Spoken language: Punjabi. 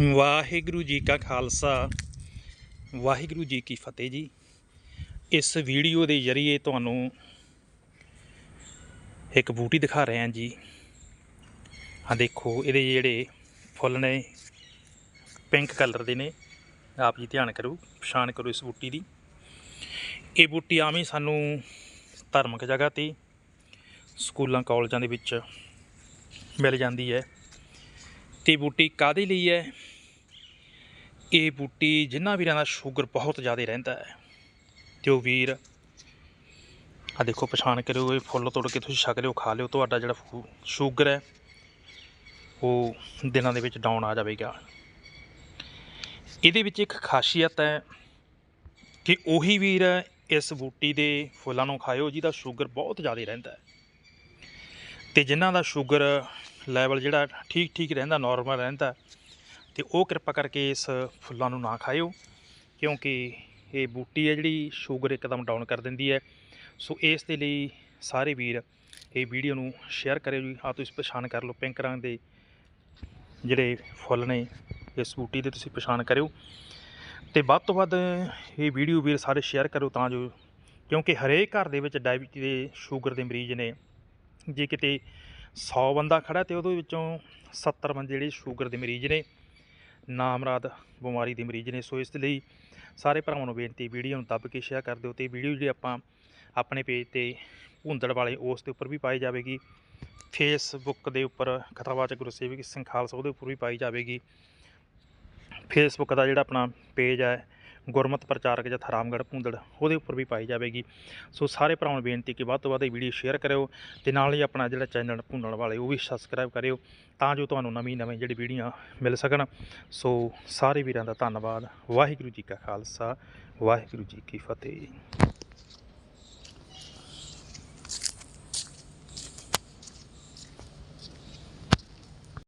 ਵਾਹਿਗੁਰੂ ਜੀ ਕਾ ਖਾਲਸਾ। ਵਾਹਿਗੁਰੂ ਜੀ ਕੀ ਫਤਿਹ ਜੀ। ਇਸ ਵੀਡੀਓ ਦੇ ਜ਼ਰੀਏ ਤੁਹਾਨੂੰ ਇੱਕ ਬੂਟੀ ਦਿਖਾ ਰਹੇ ਹਾਂ ਜੀ। ਆ ਦੇਖੋ, ਇਹਦੇ ਜਿਹੜੇ ਫੁੱਲ ਨੇ, ਪਿੰਕ ਕਲਰ ਦੇ ਨੇ। ਆਪ ਜੀ ਧਿਆਨ ਕਰੋ, ਪਛਾਣ ਕਰੋ ਇਸ ਬੂਟੀ ਦੀ। ਇਹ ਬੂਟੀ ਆਮ ਹੀ ਸਾਨੂੰ ਧਾਰਮਿਕ ਜਗ੍ਹਾ ਤੇ, ਸਕੂਲਾਂ, ਕਾਲਜਾਂ ਦੇ ਵਿੱਚ ਮਿਲ ਜਾਂਦੀ ਹੈ। ਇਹ ਬੂਟੀ ਕਾਦੇ ਲਈ ਹੈ? ਇਹ ਬੂਟੀ ਜਿਨ੍ਹਾਂ ਵੀਰਾਂ ਦਾ ਸ਼ੂਗਰ ਬਹੁਤ ਜ਼ਿਆਦਾ ਰਹਿੰਦਾ ਹੈ। ਤੇ ਉਹ ਵੀਰ ਆ ਦੇਖੋ, ਪਛਾਣ ਕਰਿਓ, ਇਹ ਫੁੱਲ ਤੋੜ ਕੇ ਤੁਸੀਂ ਛਕ ਲਿਓ, ਖਾ ਲਿਓ, ਤੁਹਾਡਾ ਜਿਹੜਾ ਫੂ- ਸ਼ੂਗਰ ਹੈ, ਉਹ ਦਿਨਾਂ ਦੇ ਵਿੱਚ ਡਾਊਨ ਆ ਜਾਵੇਗਾ। ਇਹਦੇ ਵਿੱਚ ਇੱਕ ਖਾਸੀਅਤ ਹੈ ਕਿ ਉਹੀ ਵੀਰ ਇਸ ਬੂਟੀ ਦੇ ਫੁੱਲਾਂ ਨੂੰ ਖਾਇਓ ਜਿਹਦਾ ਸ਼ੂਗਰ ਬਹੁਤ ਜ਼ਿਆਦਾ ਰਹਿੰਦਾ ਹੈ। ਤੇ ਜਿਨ੍ਹਾਂ ਦਾ ਸ਼ੂਗਰ ਲੈਵਲ ਜਿਹੜਾ ਠੀਕ ਠੀਕ ਰਹਿੰਦਾ ਨਾਰਮਲ ਰਹਿੰਦਾ, ਤੇ ਉਹ ਕਿਰਪਾ ਕਰਕੇ ਇਸ ਫੁੱਲਾਂ ਨੂੰ ਨਾ ਖਾਇਓ, ਕਿਉਂਕਿ ਇਹ ਬੂਟੀ ਹੈ ਜਿਹੜੀ ਸ਼ੂਗਰ ਇੱਕਦਮ ਡਾਊਨ ਕਰ ਦਿੰਦੀ ਹੈ। ਸੋ ਇਸ ਦੇ ਲਈ ਸਾਰੇ ਵੀਰ ਇਹ ਵੀਡੀਓ ਨੂੰ ਸ਼ੇਅਰ ਕਰਿਓ ਜੀ। ਆ ਤੁਸੀਂ ਪਛਾਣ ਕਰ ਲਓ ਪਿੰਕ ਰੰਗ ਦੇ ਜਿਹੜੇ ਫੁੱਲ ਨੇ, ਇਸ ਬੂਟੀ ਦੇ ਤੁਸੀਂ ਪਛਾਣ ਕਰਿਓ। ਤੇ ਵੱਧ ਤੋਂ ਵੱਧ ਇਹ ਵੀਡੀਓ ਵੀਰ ਸਾਰੇ ਸ਼ੇਅਰ ਕਰੋ ਤਾਂ ਜੋ, ਕਿਉਂਕਿ ਹਰੇਕ ਘਰ ਦੇ ਵਿੱਚ ਡਾਇਬੀਟੀ ਦੇ ਸ਼ੂਗਰ ਦੇ ਮਰੀਜ਼ ਨੇ। ਜੇ ਕਿਤੇ 100 ਬੰਦਾ ਖੜਾ ਤੇ ਉਹਦੇ ਵਿੱਚੋਂ 70 ਬੰਦੇ ਜਿਹੜੇ ਸ਼ੂਗਰ ਦੇ ਮਰੀਜ਼ ਨੇ, ਨਾਮਰਾਦ ਬਿਮਾਰੀ ਦੇ ਮਰੀਜ਼ ਨੇ। ਸੋ ਇਸ ਲਈ ਸਾਰੇ ਭਰਾਵਾਂ ਨੂੰ ਬੇਨਤੀ, ਵੀਡੀਓ ਨੂੰ ਦੱਬ ਕੇ ਸ਼ੇਅਰ ਕਰ ਦਿਓ ਤੇ ਵੀਡੀਓ ਜਿਹੜੀ ਆਪਾਂ ਆਪਣੇ ਪੇਜ ਤੇ ਭੁੰਦੜ ਵਾਲੇ ਉਸ ਦੇ ਉੱਪਰ ਵੀ ਪਾਈ ਜਾਵੇਗੀ। ਫੇਸਬੁੱਕ ਦੇ ਉੱਪਰ ਖਤਰਾਵਾਚਕ ਗੁਰਸੇਵਕ ਸਿੰਘ ਖਾਲਸਾ ਉਹਦੇ ਉੱਪਰ ਵੀ ਪਾਈ ਜਾਵੇਗੀ। ਫੇਸਬੁੱਕ ਦਾ ਜਿਹੜਾ ਆਪਣਾ ਪੇਜ ਹੈ ਗੁਰਮਤ ਪ੍ਰਚਾਰਕ ਜਥਾ ਰਾਮਗੜ੍ਹ ਭੁੰਦੜ, ਉਹਦੇ ਉੱਪਰ ਵੀ ਪਾਈ ਜਾਵੇਗੀ। ਸੋ ਸਾਰੇ ਭਰਾਵਾਂ ਨੂੰ ਬੇਨਤੀ ਕਿ ਵੱਧ ਤੋਂ ਵੱਧ ਇਹ ਵੀਡੀਓ ਸ਼ੇਅਰ ਕਰਿਓ ਤੇ ਨਾਲ ਹੀ ਆਪਣਾ ਜਿਹੜਾ ਚੈਨਲ ਭੁੰਨਣ ਵਾਲੇ, ਉਹ ਵੀ ਸਬਸਕ੍ਰਾਈਬ ਕਰਿਓ ਤਾਂ ਜੋ ਤੁਹਾਨੂੰ ਨਵੀਂ ਨਵੀਂ ਜਿਹੜੀ ਵੀਡੀਓ ਮਿਲ ਸਕਣ। ਸੋ ਸਾਰੇ ਵੀਰਾਂ ਦਾ ਧੰਨਵਾਦ। ਵਾਹਿਗੁਰੂ ਜੀ ਕਾ ਖਾਲਸਾ, ਵਾਹਿਗੁਰੂ ਜੀ ਕੀ ਫਤਿਹ।